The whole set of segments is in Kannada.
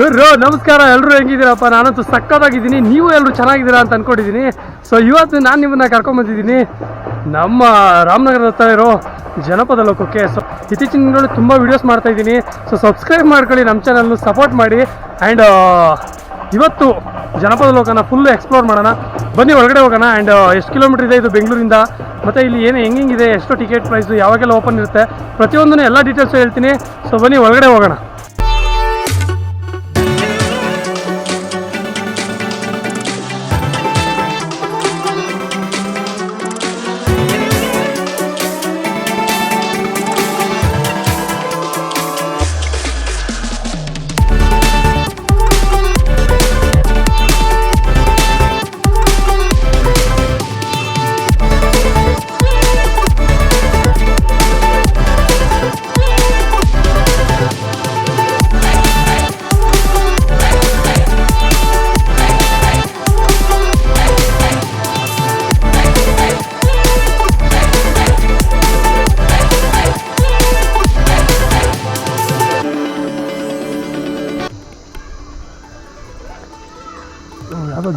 ಗುರು ನಮಸ್ಕಾರ ಎಲ್ಲರೂ ಹೆಂಗಿದ್ದೀರಪ್ಪ? ನಾನಂತೂ ಸಕ್ಕತ್ತಾಗಿದ್ದೀನಿ ನೀವು ಎಲ್ಲರೂ ಚೆನ್ನಾಗಿದ್ದೀರಾ ಅಂತ ಅನ್ಕೊಂಡಿದ್ದೀನಿ. ಸೊ ಇವತ್ತು ನಾನು ನಿಮ್ಮನ್ನ ಕರ್ಕೊಂಬಂದಿದ್ದೀನಿ ನಮ್ಮ ರಾಮನಗರದ ಹತ್ರ ಇರೋ ಜನಪದ ಲೋಕಕ್ಕೆ. ಸೊ ಇತ್ತೀಚಿನ ದಿನಗಳಲ್ಲಿ ತುಂಬ ವೀಡಿಯೋಸ್ ಮಾಡ್ತಾ ಇದ್ದೀನಿ. ಸೊ ಸಬ್ಸ್ಕ್ರೈಬ್ ಮಾಡ್ಕೊಳ್ಳಿ ನಮ್ಮ ಚಾನಲ್ನು ಸಪೋರ್ಟ್ ಮಾಡಿ. ಆ್ಯಂಡ್ ಇವತ್ತು ಜನಪದ ಲೋಕನ ಫುಲ್ ಎಕ್ಸ್ಪ್ಲೋರ್ ಮಾಡೋಣ. ಬನ್ನಿ, ಒಳಗಡೆ ಹೋಗೋಣ. ಆ್ಯಂಡ್ ಎಷ್ಟು ಕಿಲೋಮೀಟರ್ ಇದೆ ಇದು ಬೆಂಗಳೂರಿಂದ. ಮತ್ತು ಇಲ್ಲಿ ಏನು ಹೆಂಗೆಂಗಿದೆ ಎಷ್ಟು ಟಿಕೆಟ್ ಪ್ರೈಸು ಯಾವಾಗೆಲ್ಲ ಓಪನ್ ಇರುತ್ತೆ. ಪ್ರತಿಯೊಂದನ್ನು ಎಲ್ಲ ಡೀಟೇಲ್ಸು ಹೇಳ್ತೀನಿ. ಸೊ ಬನ್ನಿ, ಒಳಗಡೆ ಹೋಗೋಣ.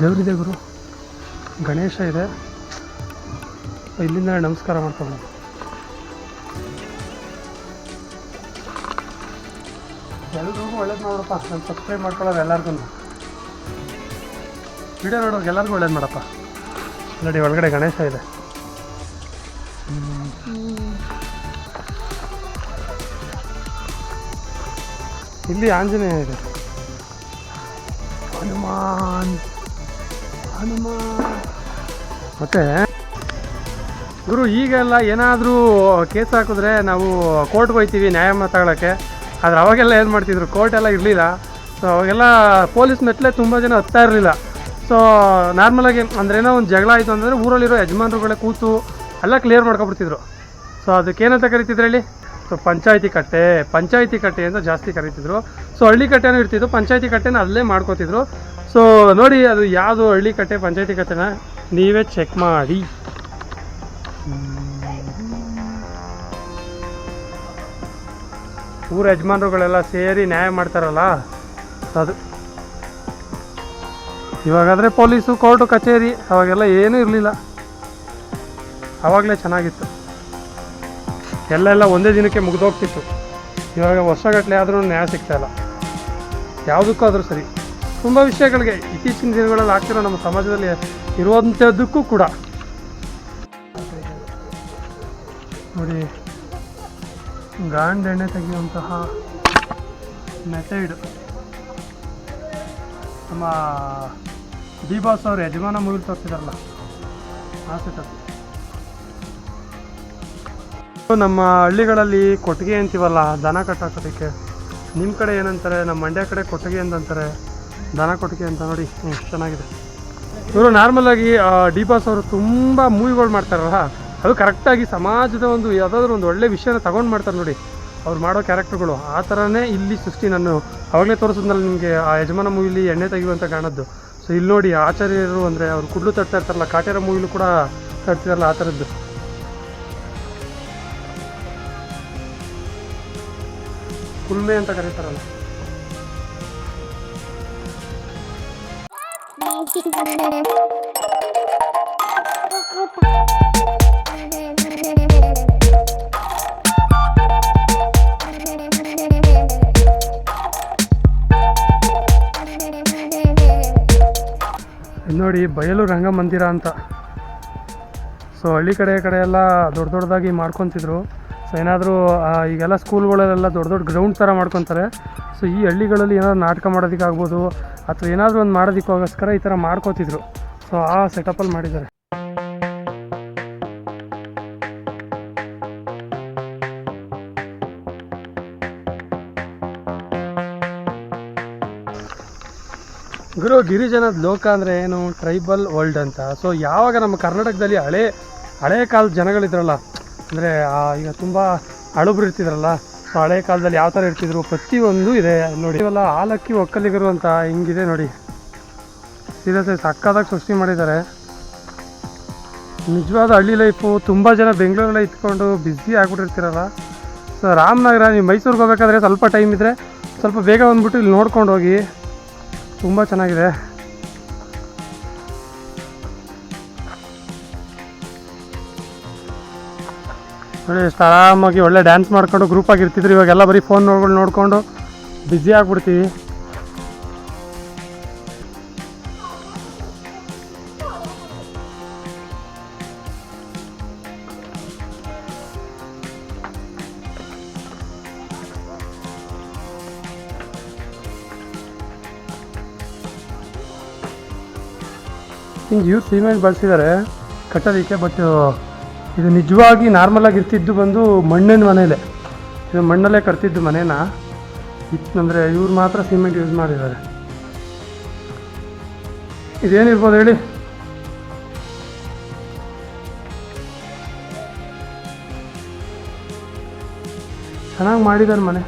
ದೇವರಿದೆ ಗುರು. ಗಣೇಶ ಇದೆ. ಇಲ್ಲಿಂದ ನಮಸ್ಕಾರ ಮಾಡ್ಕೊಂಡು ಎಲ್ರಿಗೂ ಒಳ್ಳೇದು ನೋಡಪ್ಪ. ನಾನು ಸಬ್ಸ್ಕ್ರೈಬ್ ಮಾಡ್ಕೊಳ್ಳೋರು ಎಲ್ಲರಿಗೂ ವಿಡಿಯೋ ನೋಡೋರ್ಗೆ ಎಲ್ಲರಿಗೂ ಒಳ್ಳೇದು ಮಾಡಪ್ಪ ನೋಡಿ, ಒಳಗಡೆ ಗಣೇಶ ಇದೆ. ಇಲ್ಲಿ ಆಂಜನೇಯ ಇದೆ. ಹನುಮಾನ್. ಹನುಮಾನ್ ಮತ್ತೆ? ಗುರು, ಈಗೆಲ್ಲ ಏನಾದರೂ ಕೇಸ್ ಹಾಕಿದ್ರೆ ನಾವು ಕೋರ್ಟ್ಗೆ ಹೋಗ್ತೀವಿ ನ್ಯಾಯ ತಗೊಳ್ಳೋಕ್ಕೆ ಆದ್ರೆ ಅವಾಗೆಲ್ಲ ಏನು ಮಾಡ್ತಿದ್ರು ಕೋರ್ಟ್ ಎಲ್ಲ ಇರಲಿಲ್ಲ. ಸೊ ಅವಾಗೆಲ್ಲ ಪೊಲೀಸ್ ಮೆಟ್ಲೆ ತುಂಬ ಜನ ಹತ್ತಾ ಇರಲಿಲ್ಲ. ಸೊ ನಾರ್ಮಲಾಗಿ ಅಂದ್ರೆ ಏನೋ ಒಂದು ಜಗಳ ಆಯಿತು ಅಂದರೆ ಊರಲ್ಲಿರೋ ಯಜಮಾನ್ರುಗಳೇ ಕೂತು ಎಲ್ಲ ಕ್ಲಿಯರ್ ಮಾಡ್ಕೊಬಿಡ್ತಿದ್ರು. ಸೊ ಅದಕ್ಕೇನಂತ ಕರಿತಿದ್ರು ಹೇಳಿ? ಸೊ ಪಂಚಾಯತಿ ಕಟ್ಟೆ ಪಂಚಾಯತಿ ಕಟ್ಟೆ ಅಂತ ಜಾಸ್ತಿ ಕರಿತಿದ್ರು. ಸೊ ಹಳ್ಳಿ ಕಟ್ಟೆನೂ ಇರ್ತಿದ್ರು ಪಂಚಾಯತಿ ಕಟ್ಟೆನ ಅಲ್ಲೇ ಮಾಡ್ಕೋತಿದ್ರು. ಸೊ ನೋಡಿ, ಅದು ಯಾವುದು ಹಳ್ಳಿ ಕಟ್ಟೆ, ಪಂಚಾಯತಿ ಕಟ್ಟೆನ ನೀವೇ ಚೆಕ್ ಮಾಡಿ. ಊರ ಯಜಮಾನರುಗಳೆಲ್ಲ ಸೇರಿ ನ್ಯಾಯ ಮಾಡ್ತಾರಲ್ಲ, ಅದು. ಇವಾಗಾದರೆ ಪೊಲೀಸು, ಕೋರ್ಟು, ಕಚೇರಿ, ಅವಾಗೆಲ್ಲ ಏನೂ ಇರಲಿಲ್ಲ. ಆವಾಗಲೇ ಚೆನ್ನಾಗಿತ್ತು. ಎಲ್ಲೆಲ್ಲ ಒಂದೇ ದಿನಕ್ಕೆ ಮುಗಿದೋಗ್ತಿತ್ತು. ಇವಾಗ ವರ್ಷಗಟ್ಟಲೆ ಆದರೂ ನ್ಯಾಯ ಸಿಗ್ತಾಯಿಲ್ಲ ಯಾವುದಕ್ಕೂ ಆದರೂ ಸರಿ. ತುಂಬ ವಿಷಯಗಳಿಗೆ ಇತ್ತೀಚಿನ ದಿನಗಳಲ್ಲಿ ಆಗ್ತಿರೋ ನಮ್ಮ ಸಮಾಜದಲ್ಲಿ ಇರುವಂಥದ್ದಕ್ಕೂ ಕೂಡ. ನೋಡಿ, ಗಾಂಡೆಣ್ಣೆ ತೆಗೆಯುವಂತಹ ಮೆಥಡ್ ನಮ್ಮ ಡಿ ಬಾಸ್ ಅವರು ಯಜಮಾನ ಮುಗಿಲು ತೋರಿಸಿದಾರಲ್ಲ, ಆ. ನಮ್ಮ ಹಳ್ಳಿಗಳಲ್ಲಿ ಕೊಟ್ಟಿಗೆ ಅಂತೀವಲ್ಲ, ದನ ಕಟ್ಟಾಕೋದಕ್ಕೆ. ನಿಮ್ಮ ಕಡೆ ಏನಂತಾರೆ? ನಮ್ಮ ಮಂಡ್ಯ ಕಡೆ ಕೊಟ್ಟಿಗೆ ಅಂತಂತಾರೆ ದನ ಕೊಟ್ಟಿಗೆ ಅಂತ ನೋಡಿ. ಹ್ಞೂ ಚೆನ್ನಾಗಿದೆ. ಇವರು ನಾರ್ಮಲಾಗಿ ಡಿ ಬಾಸ್ ಅವರು ತುಂಬ ಮೂವಿಗಳು ಮಾಡ್ತಾರಲ್ಲ, ಅದು ಕರೆಕ್ಟಾಗಿ ಸಮಾಜದ ಒಂದು ಯಾವುದಾದ್ರೂ ಒಂದು ಒಳ್ಳೆ ವಿಷಯನ ತಗೊಂಡು ಮಾಡ್ತಾರೆ ನೋಡಿ. ಅವ್ರು ಮಾಡೋ ಕ್ಯಾರೆಕ್ಟರ್ಗಳು ಆ ಥರನೇ ಇಲ್ಲಿ ಸೃಷ್ಟಿ ನಾನು ಅವಾಗಲೇ ತೋರಿಸಿದ್ನಲ್ಲ ನಿಮಗೆ, ಆ ಯಜಮಾನ ಮೂವಿಲಿ ಎಣ್ಣೆ ತೆಗೆಯುವಂಥ ಕಾಣದ್ದು ಸೊ ಇಲ್ಲಿ ನೋಡಿ ಆಚಾರ್ಯರು ಅಂದರೆ ಅವ್ರು ಕುಡ್ಲು ತಟ್ತಾ ಇರ್ತಾರಲ್ಲ, ಕಾಟೇರ ಮೂವಿಲೂ ಕೂಡ ತಟ್ತಿರಲ್ಲ ಆ ಥರದ್ದು ಕುಲ್ಮೆ ಅಂತ ಕರೀತಾರಲ್ಲ. ನೋಡಿ ಬಯಲು ರಂಗಮಂದಿರ ಅಂತ. ಸೊ ಹಳ್ಳಿ ಕಡೆ ಕಡೆ ಎಲ್ಲ ದೊಡ್ಡ ದೊಡ್ಡದಾಗಿ ಮಾಡ್ಕೊತಿದ್ರು. ಸೊ ಏನಾದರೂ ಈಗೆಲ್ಲ ಸ್ಕೂಲ್ಗಳಲ್ಲೆಲ್ಲ ದೊಡ್ಡ ದೊಡ್ಡ ಗ್ರೌಂಡ್ ಥರ ಮಾಡ್ಕೊತಾರೆ. ಸೊ ಈ ಹಳ್ಳಿಗಳಲ್ಲಿ ಏನಾದ್ರು ನಾಟಕ ಮಾಡೋದಕ್ಕಾಗ್ಬೋದು, ಅಥವಾ ಏನಾದರೂ ಒಂದು ಮಾಡೋದಕ್ಕೋಸ್ಕರ ಈ ಥರ ಮಾಡ್ಕೋತಿದ್ರು. ಸೊ ಆ ಸೆಟಪಲ್ಲಿ ಮಾಡಿದ್ದಾರೆ. ಗುರು, ಗಿರಿಜನದ ಲೋಕ ಅಂದರೆ ಏನು? ಟ್ರೈಬಲ್ ವರ್ಲ್ಡ್ ಅಂತ. ಸೊ ಯಾವಾಗ ನಮ್ಮ ಕರ್ನಾಟಕದಲ್ಲಿ ಹಳೆ ಹಳೆ ಕಾಲದ ಜನಗಳಿದ್ರಲ್ಲ ಅಂದರೆ ಈಗ ತುಂಬ ಅಳುಬ್ರು ಇರ್ತಿದ್ರಲ್ಲ, ಸೊ ಹಳೆ ಕಾಲದಲ್ಲಿ ಯಾವ ಥರ ಇರ್ತಿದ್ರು? ಪ್ರತಿಯೊಂದು ಇದೆ ನೋಡಿ. ಇವೆಲ್ಲ ಆಲಕ್ಕಿ ಒಕ್ಕಲಿಗರು ಅಂತ ಹಿಂಗಿದೆ ನೋಡಿ. ಸೀರಿಯಸ್ ಸಕ್ಕದಾಗಿ ಸೃಷ್ಟಿ ಮಾಡಿದ್ದಾರೆ. ನಿಜವಾದ ಹಳ್ಳಿ ಲೈಫು ತುಂಬ ಜನ ಬೆಂಗಳೂರಲ್ಲೇ ಇತ್ಕೊಂಡು ಬ್ಯುಸಿ ಆಗಿಬಿಟ್ಟಿರ್ತೀರಲ್ಲ. ಸೊ ರಾಮನಗರ ನೀವು ಮೈಸೂರಿಗೆ ಹೋಗ್ಬೇಕಾದ್ರೆ ಸ್ವಲ್ಪ ಟೈಮ್ ಇದ್ದರೆ ಸ್ವಲ್ಪ ಬೇಗ ಬಂದುಬಿಟ್ಟು ಇಲ್ಲಿ ನೋಡ್ಕೊಂಡು ಹೋಗಿ ತುಂಬ ಚೆನ್ನಾಗಿದೆ. ನೋಡಿ ಆರಾಮಾಗಿ ಒಳ್ಳೆ ಡ್ಯಾನ್ಸ್ ಮಾಡ್ಕೊಂಡು ಗ್ರೂಪಾಗಿ ಇರ್ತಿದ್ರು ಇವಾಗೆಲ್ಲ ಬರೀ ಫೋನ್ ನೋಡ್ಕೊಂಡು ನೋಡಿಕೊಂಡು ಬ್ಯುಸಿ ಆಗ್ಬಿಡ್ತೀವಿ. ಇವ್ರು ಸಿಮೆಂಟ್ ಬಳಸಿದ್ದಾರೆ ಕಟ್ಟೋದಕ್ಕೆ ಬಟ್ ಇದು ನಿಜವಾಗಿ ನಾರ್ಮಲಾಗಿ ಇರ್ತಿದ್ದು ಬಂದು ಮಣ್ಣಿನ ಮನೇಲೆ ಇದು ಮಣ್ಣಲ್ಲೇ ಕಟ್ತಿದ್ದು ಮನೇನ? ಅಂದರೆ ಇವ್ರು ಮಾತ್ರ ಸಿಮೆಂಟ್ ಯೂಸ್ ಮಾಡಿದ್ದಾರೆ. ಇದೇನಿರ್ಬೋದು ಹೇಳಿ? ಚೆನ್ನಾಗಿ ಮಾಡಿದ್ದಾರೆ ಮನೆ.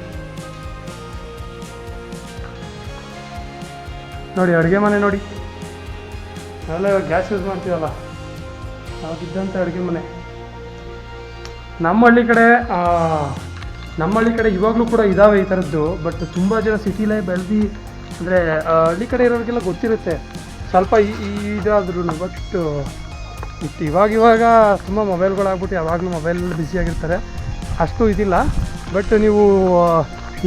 ನೋಡಿ, ಅಡುಗೆ ಮನೆ ನೋಡಿ. ನಾವೆಲ್ಲ ಇವಾಗ ಗ್ಯಾಸ್ ಯೂಸ್ ಮಾಡ್ತೀವಲ್ಲ? ಅವಾಗಿದ್ದಂಥ ಅಡುಗೆ ಮನೆ. ನಮ್ಮ ಹಳ್ಳಿ ಕಡೆ ನಮ್ಮ ಹಳ್ಳಿ ಕಡೆ ಇವಾಗಲೂ ಕೂಡ ಇದಾವೆ ಈ ಥರದ್ದು ಬಟ್ ತುಂಬ ಜನ ಸಿಟಿಲೇ ಬೆಳೆದು ಅಂದರೆ ಹಳ್ಳಿ ಕಡೆ ಇರೋರಿಗೆಲ್ಲ ಗೊತ್ತಿರುತ್ತೆ. ಸ್ವಲ್ಪ ಇದಾದ್ರೂ ಬಟ್ ಇಟ್ ಇವಾಗ ಇವಾಗ ತುಂಬ ಮೊಬೈಲ್ಗಳಾಗ್ಬಿಟ್ಟು ಯಾವಾಗಲೂ ಮೊಬೈಲಲ್ಲಿ ಬ್ಯುಸಿಯಾಗಿರ್ತಾರೆ ಅಷ್ಟು ಇದಿಲ್ಲ ಬಟ್ ನೀವು,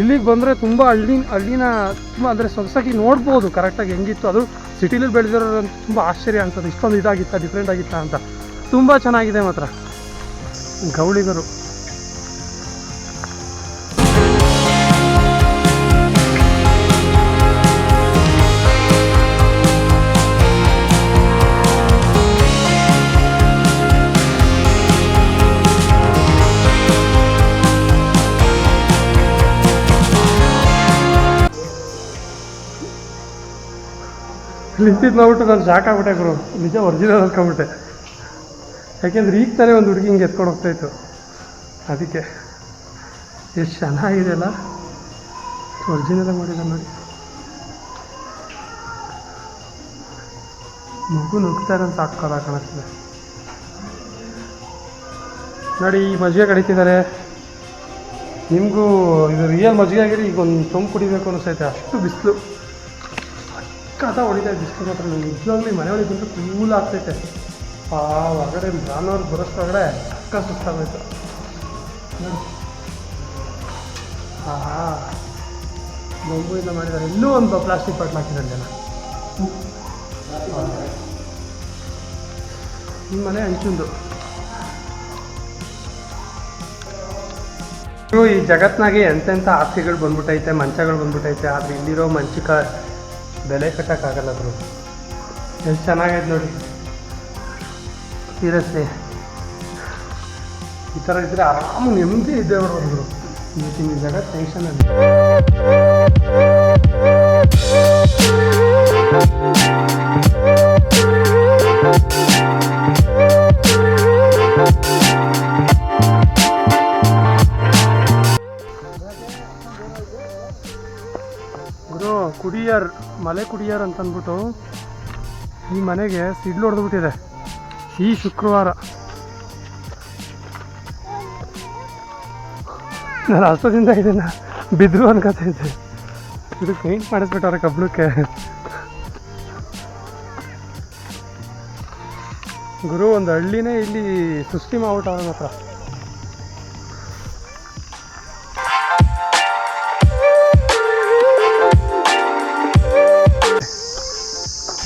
ಇಲ್ಲಿಗೆ ಬಂದರೆ ತುಂಬ ಹಳ್ಳಿ, ಹಳ್ಳಿನ ತುಂಬ ಅಂದರೆ ಸೊಗಸಾಗಿ ನೋಡ್ಬೋದು ಕರೆಕ್ಟಾಗಿ ಹೆಂಗಿತ್ತು. ಅದು ಸಿಟಿಲಿ ಬೆಳೆದಿರೋ ತುಂಬ ಆಶ್ಚರ್ಯ ಅನ್ಸುತ್ತೆ, ಇಷ್ಟೊಂದು ಇದಾಗಿತ್ತ ಡಿಫ್ರೆಂಟ್ ಆಗಿತ್ತಾ ಅಂತ. ತುಂಬ ಚೆನ್ನಾಗಿದೆ ಮಾತ್ರ. ಗೌಳಿಗರು. ನಿಂತಿದ್ದು ನೋಡ್ಬಿಟ್ಟು ನಾನು ಶಾಕ್ ಆಗ್ಬಿಟ್ಟೆ ಗುರು. ನಿಜ ಒರಿಜಿನಲ್ ಅನ್ಕೊಂಬಿಟ್ಟೆ ಯಾಕೆಂದ್ರೆ ಈಗ ತಾನೇ ಒಂದು ಹುಡುಗಿ ಹಿಂಗೆ ಎತ್ಕೊಂಡು ಹೋಗ್ತಾಯಿತ್ತು ಅದಕ್ಕೆ ಎಷ್ಟು ಚೆನ್ನಾಗಿದೆ ಅಲ್ಲ. ಒರಿಜಿನಲ್ ಮಾಡಿದ ನೋಡಿ. ಮಗು ನುಗ್ತಾರೆ ಅಂತ ಹಾಕೋದ ಕಾಣಿಸ್ತದೆ. ನೋಡಿ, ಈ ಮಜ್ಜಿಗೆ ಕಡಿತಿದ್ದಾರೆ ನಿಮಗೂ ಇದು ರಿಯಲ್ ಮಜ್ಜಿಗೆ ಆಗಿರಿ ಈಗ ಒಂದು ತುಂಬ ಕುಡಿಬೇಕು ಅನಿಸ್ತೈತೆ. ಅಷ್ಟು ಬಿಸಿಲು. ಕಥ ಹೊಡಿತಾ ಬಿಸಿಲು ಮಾತ್ರ. ನಿಜವಾಗ್ಲೂ ಮನೆ ಒಳಗೆ ಬಂದರೆ ಕೂಲ್ ಆಗ್ತೈತೆ. ಆ ಹೊರಗಡೆ ಜಾನುವಾರು ಬರೋಷ್ಟೊಳಗಡೆ ಅಕ್ಕ ಸುಸ್ತಾಗೋಯ್ತು. ನೋಡಿ. ಆಹಾ. ಬೊಂಬುಯಿಂದ ಮಾಡಿದ್ದಾರೆ. ಇನ್ನೂ ಒಂದು ಪ್ಲಾಸ್ಟಿಕ್ ಪಾಟ್ ಹಾಕಿದ್ದಾರೆ ಜನ. ನಿಮ್ಮ ಮನೆ ಹಂಚುಂದು ಈ ಜಗತ್ನಾಗೆ ಎಂತೆಂಥ ಆಸ್ತಿಗಳು ಬಂದ್ಬಿಟ್ಟೈತೆ ಮಂಚಗಳು ಬಂದ್ಬಿಟ್ಟೈತೆ ಆದರೆ ಇಲ್ಲಿರೋ ಮಂಚಕ ಬೆಲೆ ಕಟ್ಟೋಕ್ಕಾಗಲ್ಲ ಬ್ರೋ ಎಷ್ಟು ಚೆನ್ನಾಗೈತೆ ನೋಡಿ. ಸೀರಿಯಸ್ಲಿ. ಈ ಥರ ಇದ್ದರೆ ಆರಾಮ ನೆಮ್ಮದಿ ಇದೆ ಅವರು ಮೀಟಿಂಗ್ ಇದ್ದಾಗ ಟೆನ್ಷನಲ್ಲಿ ಗುರು, ಕುಡಿಯರ್, ಮಲೆ ಕುಡಿಯರ್ ಅಂತಂದ್ಬಿಟ್ಟು ಈ ಮನೆಗೆ ಸಿಡ್ಲು ಹೊಡೆದ್ಬಿಟ್ಟಿದೆ. ಈ ಶುಕ್ರವಾರ. ನಾನು ಅಷ್ಟದಿಂದ ಇದನ್ನು ಬಿದ್ದರು ಅನ್ಕೋತಾ ಇದ್ದೆ. ಇದು ಪೇಂಟ್ ಮಾಡಿಸ್ಬಿಟ್ಟವ್ರೆ ಕಬ್ಳಕ್ಕೆ ಗುರು, ಒಂದು ಹಳ್ಳಿನೇ ಇಲ್ಲಿ ಸೃಷ್ಟಿ ಮಾಡ್ಬಿಟ್ಟವ್ರೆ ಮಾತ್ರ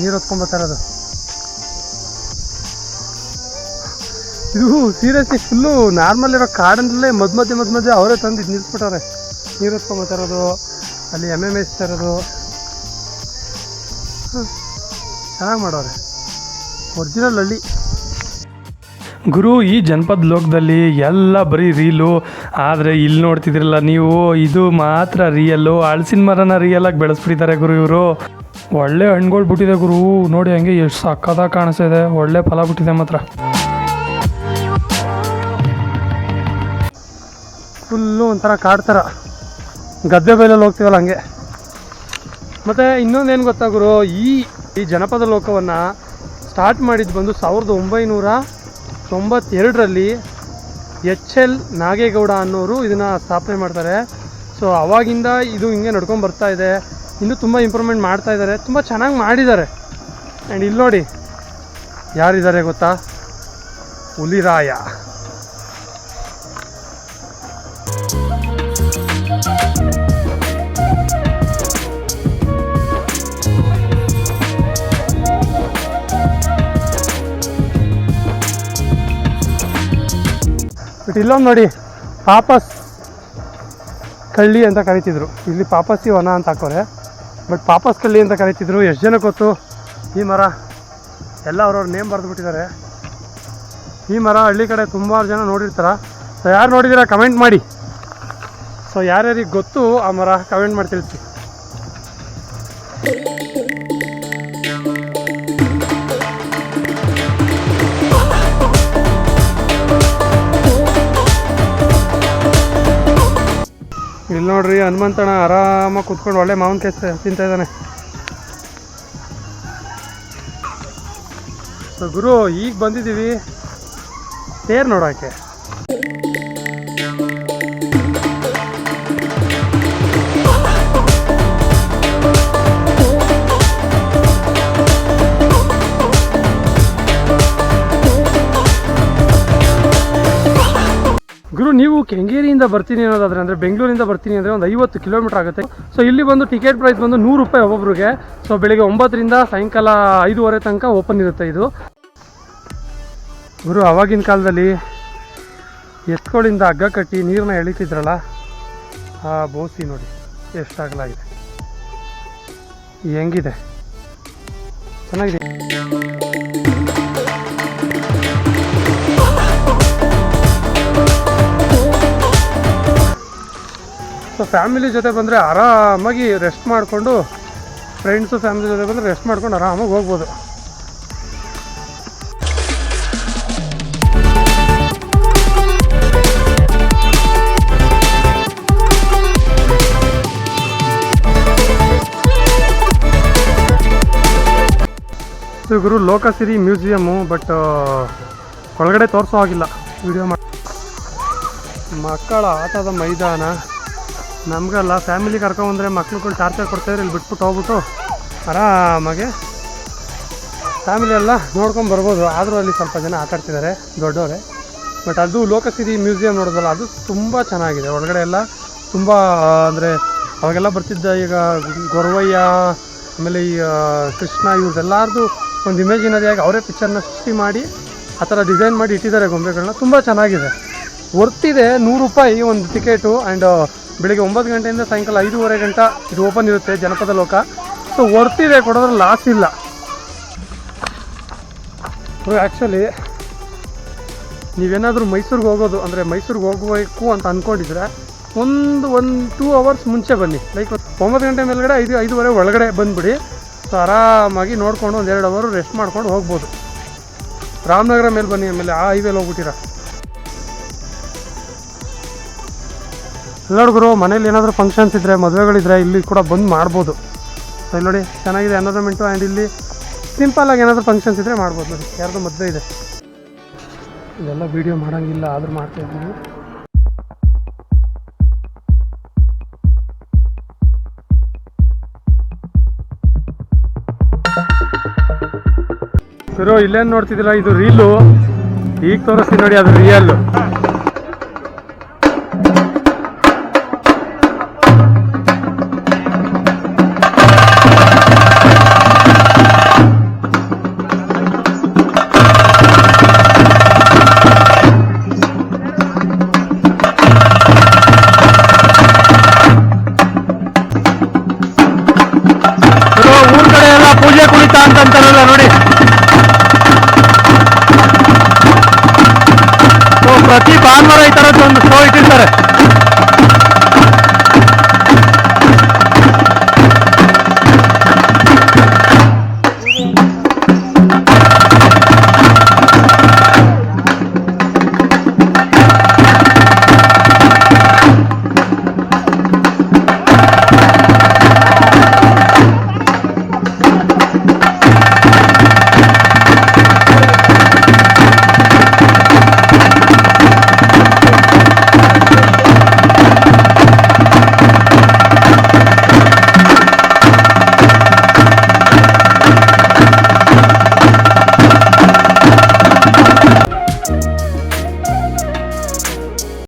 ನೀರು ಹೊತ್ಕೊಂಬತ್ತಾ ಇದು ಸೀರಿಯಸ್ಲಿ ಫುಲ್ಲು ನಾರ್ಮಲ್ ಇರೋ ಕಾಡಲ್ಲೇ ಮಧ್ಯ ಮಧ್ಯೆ ಮಧ್ಯ ಮಧ್ಯೆ ಅವರೇ ತಂದು ಇದು ನೀರು ಇರೋದು ಅಲ್ಲಿ ಎಂ ಎಂ ಎಸ್ ತರೋದು. ಚೆನ್ನಾಗಿ ಮಾಡೋರೆ ಒರಿಜಿನಲ್ ಹಳ್ಳಿ. ಗುರು, ಈ ಜನಪದ ಲೋಕದಲ್ಲಿ ಎಲ್ಲ ಬರೀ ರೀಲು ಆದರೆ ಇಲ್ಲಿ ನೋಡ್ತಿದ್ರಲ್ಲ ನೀವು, ಇದು ಮಾತ್ರ ರಿಯಲ್ಲು ಹಳಸಿನ ಮರನ ರಿಯಲಾಗಿ ಬೆಳೆಸ್ಬಿಟ್ಟಿದ್ದಾರೆ ಗುರು ಇವರು. ಒಳ್ಳೆ ಹಣ್ಣುಗಳು ಬಿಟ್ಟಿದೆ ಗುರು, ನೋಡಿ ಹಂಗೆ ಎಷ್ಟು ಸಕ್ಕದಾಗಿ ಕಾಣಿಸ್ತಾ ಇದೆ, ಒಳ್ಳೆ ಫಲ ಬಿಟ್ಟಿದೆ ಮಾತ್ರ. ಫುಲ್ಲು ಒಂಥರ ಕಾಡು ಥರ ಗದ್ದೆ ಬೈಲಲ್ಲಿ ಹೋಗ್ತೀವಲ್ಲ ಹಂಗೆ. ಮತ್ತು ಇನ್ನೊಂದೇನು ಗೊತ್ತಾ ಗುರು, ಈ ಈ ಜನಪದ ಲೋಕವನ್ನು ಸ್ಟಾರ್ಟ್ ಮಾಡಿದ್ದು ಬಂದು ಸಾವಿರದ ಒಂಬೈನೂರ ತೊಂಬತ್ತೆರಡರಲ್ಲಿ ಎಚ್ ಎಲ್ ನಾಗೇಗೌಡ ಅನ್ನೋರು ಇದನ್ನು ಸ್ಥಾಪನೆ ಮಾಡ್ತಾರೆ. ಸೊ ಅವಾಗಿಂದ ಇದು ಹಿಂಗೆ ನಡ್ಕೊಂಡು ಬರ್ತಾ ಇದೆ. ಇನ್ನೂ ತುಂಬ ಇಂಪ್ರೂವ್ಮೆಂಟ್ ಮಾಡ್ತಾ ಇದ್ದಾರೆ ತುಂಬ ಚೆನ್ನಾಗಿ ಮಾಡಿದ್ದಾರೆ. ಆ್ಯಂಡ್ ಇಲ್ಲಿ ನೋಡಿ, ಯಾರಿದ್ದಾರೆ ಗೊತ್ತಾ? ಹುಲಿರಾಯ. ಬಟ್ ಇಲ್ಲೊಂದು ನೋಡಿ, ಪಾಪಸ್ ಕಳ್ಳಿ ಅಂತ ಕರಿತಿದ್ರು. ಇಲ್ಲಿ ಪಾಪಸ್ಸಿ ವನ ಅಂತ ಹಾಕೋರೆ. ಬಟ್ ಪಾಪಸ್ ಕಳ್ಳಿ ಅಂತ ಕರಿತಿದ್ರು. ಎಷ್ಟು ಜನ ಗೊತ್ತು? ಈ ಮರ, ಎಲ್ಲ ಅವ್ರವ್ರ ನೇಮ್ ಬರೆದ್ಬಿಟ್ಟಿದ್ದಾರೆ ಈ ಮರ ಹಳ್ಳಿ ಕಡೆ ಸುಮಾರು ಜನ ನೋಡಿರ್ತಾರ. ಸೊ ಯಾರು ನೋಡಿದ್ದೀರಾ ಕಮೆಂಟ್ ಮಾಡಿ. ಸೊ ಯಾರ್ಯಾರಿಗೆ ಗೊತ್ತು ಆ ಮರ ಕಮೆಂಟ್ ಮಾಡಿ ತಿಳಿಸಿ. ಇಲ್ಲಿ ನೋಡ್ರಿ ಹನುಮಂತಣ್ಣ ಆರಾಮಾಗಿ ಕುತ್ಕೊಂಡು ಒಳ್ಳೆ ಮಾವಿನ ಕೇಸ್ ತಿಂತಾ ಇದ್ದಾನೆ. ಸೊ ಗುರು, ಈಗ ಬಂದಿದ್ದೀವಿ. ತೇರ್ ನೋಡೋಕ್ಕೆ ನೀವು ಕೆಂಗೇರಿಯಿಂದ ಬರ್ತೀನಿ ಅನ್ನೋದಾದ್ರೆ ಅಂದರೆ ಬೆಂಗಳೂರಿಂದ ಬರ್ತೀನಿ ಅಂದರೆ ಒಂದು ಐವತ್ತು ಕಿಲೋಮೀಟರ್ ಆಗುತ್ತೆ. ಸೊ ಇಲ್ಲಿ ಬಂದು ಟಿಕೆಟ್ ಪ್ರೈಸ್ ಬಂದು ನೂರು ರೂಪಾಯಿ ಒಬ್ಬೊಬ್ರಿಗೆ. ಸೊ ಬೆಳಿಗ್ಗೆ ಒಂಬತ್ತರಿಂದ ಸಾಯಂಕಾಲ ಐದೂವರೆ ತನಕ ಓಪನ್ ಇರುತ್ತೆ ಇದು. ಗುರು ಆವಾಗಿನ ಕಾಲದಲ್ಲಿ ಎತ್ಗಳಿಂದ ಹಗ್ಗ ಕಟ್ಟಿ ನೀರನ್ನ ಎಳಿತಿದ್ರಲ್ಲ, ಆ ಬೋಸಿ ನೋಡಿ ಎಷ್ಟಾಗಲಾಗಿದೆ ಹೆಂಗಿದೆ? ಚೆನ್ನಾಗಿದೆ? ಸೊ ಫ್ಯಾಮಿಲಿ ಜೊತೆ ಬಂದರೆ ಆರಾಮಾಗಿ ರೆಸ್ಟ್ ಮಾಡಿಕೊಂಡು ಫ್ರೆಂಡ್ಸು ಫ್ಯಾಮಿಲಿ ಜೊತೆ ಬಂದರೆ ರೆಸ್ಟ್ ಮಾಡ್ಕೊಂಡು ಆರಾಮಾಗಿ ಹೋಗ್ಬೋದು. ಗುರು, ಲೋಕಸಿರಿ ಮ್ಯೂಸಿಯಮ್ಮು ಬಟ್ ಒಳಗಡೆ ತೋರಿಸೋ ಆಗಿಲ್ಲ ವಿಡಿಯೋ ಮಾಡಿ ಮಕ್ಕಳ ಆಟದ ಮೈದಾನ. ನಮಗಲ್ಲ ಫ್ಯಾಮಿಲಿ ಕರ್ಕೊಂಬಂದರೆ ಮಕ್ಳುಗಳು ಟಾರ್ಚರ್ ಕೊಡ್ತಾಯಿದ್ರೆ ಇಲ್ಲಿ ಬಿಟ್ಬಿಟ್ಟು ಹೋಗ್ಬಿಟ್ಟು ಆರಾಮಾಗಿ ಫ್ಯಾಮಿಲಿ ಎಲ್ಲ ನೋಡ್ಕೊಂಡು ಬರ್ಬೋದು. ಆದರೂ ಅಲ್ಲಿ ಸ್ವಲ್ಪ ಜನ ಆಟಾಡ್ತಿದ್ದಾರೆ ದೊಡ್ಡವರೇ. ಬಟ್ ಅದು ಲೋಕಸಿರಿ ಮ್ಯೂಸಿಯಂ ನೋಡೋದಲ್ಲ, ಅದು ತುಂಬ ಚೆನ್ನಾಗಿದೆ. ಒಳಗಡೆ ಎಲ್ಲ ತುಂಬ ಅಂದರೆ ಅವಾಗೆಲ್ಲ ಬರ್ತಿದ್ದ ಈಗ ಗೊರವಯ್ಯ, ಆಮೇಲೆ ಈ ಕೃಷ್ಣ ಇವ್ರದ್ದೆಲ್ಲಾರ್ದು ಒಂದು ಇಮೇಜಿನರಿಯಾಗಿ ಅವರೇ ಪಿಕ್ಚರ್ನ ಸೃಷ್ಟಿ ಮಾಡಿ, ಆ ಥರ ಡಿಸೈನ್ ಮಾಡಿ ಇಟ್ಟಿದ್ದಾರೆ ಗೊಂಬೆಗಳನ್ನ ತುಂಬ ಚೆನ್ನಾಗಿದೆ. ವರ್ತಿದೆ ನೂರು ರೂಪಾಯಿ ಒಂದು ಟಿಕೆಟು ಆ್ಯಂಡ್ ಬೆಳಿಗ್ಗೆ ಒಂಬತ್ತು ಗಂಟೆಯಿಂದ ಸಾಯಂಕಾಲ ಐದೂವರೆ ಗಂಟೆ ಇದು ಓಪನ್ ಇರುತ್ತೆ ಜನಪದ ಲೋಕ. ಸೊ ವರ್ತಿದೆ ಕೊಡೋದ್ರಲ್ಲಿ ಲಾಸ್ ಇಲ್ಲ. ಆ್ಯಕ್ಚುಲಿ ನೀವೇನಾದರೂ ಮೈಸೂರಿಗೆ ಹೋಗೋದು, ಅಂದರೆ ಮೈಸೂರಿಗೆ ಹೋಗಬೇಕು ಅಂತ ಅಂದ್ಕೊಂಡಿದ್ರೆ ಒಂದು ಒಂದು ಟೂ ಅವರ್ಸ್ ಮುಂಚೆ ಬನ್ನಿ. ಲೈಕ್ ಒಂಬತ್ತು ಗಂಟೆ ಮೇಲ್ಗಡೆ ಐದು, ಐದುವರೆ ಒಳಗಡೆ ಬಂದುಬಿಡಿ. ಸೊ ಆರಾಮಾಗಿ ನೋಡಿಕೊಂಡು ಒಂದು ಎರಡು ಅವರು ರೆಸ್ಟ್ ಮಾಡ್ಕೊಂಡು ಹೋಗ್ಬೋದು. ರಾಮನಗರ ಮೇಲೆ ಬನ್ನಿ ಆಮೇಲೆ ಆ ಹೈವೇಲಿ ಹೋಗ್ಬಿಟ್ಟಿರ. ಎಲ್ಲರಿಗೂ ಮನೇಲಿ ಏನಾದರೂ ಫಂಕ್ಷನ್ಸ್ ಇದ್ದರೆ ಮದುವೆಗಳಿದ್ರೆ ಇಲ್ಲಿ ಕೂಡ ಬಂದು ಮಾಡ್ಬೋದು. ಸೊ ಇಲ್ಲಿ ನೋಡಿ, ಚೆನ್ನಾಗಿದೆ ಎನ್ವೈರನ್ಮೆಂಟು ಆ್ಯಂಡ್ ಇಲ್ಲಿ ಸಿಂಪಲ್ಲಾಗಿ ಏನಾದರೂ ಫಂಕ್ಷನ್ಸ್ ಇದ್ದರೆ ಮಾಡ್ಬೋದು ನೋಡಿ. ಯಾರ್ದು ಮದುವೆ ಇದೆ. ಇದೆಲ್ಲ ವೀಡಿಯೋ ಮಾಡೋಂಗಿಲ್ಲ, ಆದರೂ ಮಾಡ್ತಾ ಇದ್ದೀನಿ. ಗುರು ಇಲ್ಲೇನು ನೋಡ್ತಿದ್ದೀರಾ? ಇದು ರೀಲು ಈಗ ತೋರಿಸ್ತೀನಿ ನೋಡಿ, ಅದು ರಿಯಲ್ಲು ಸೊ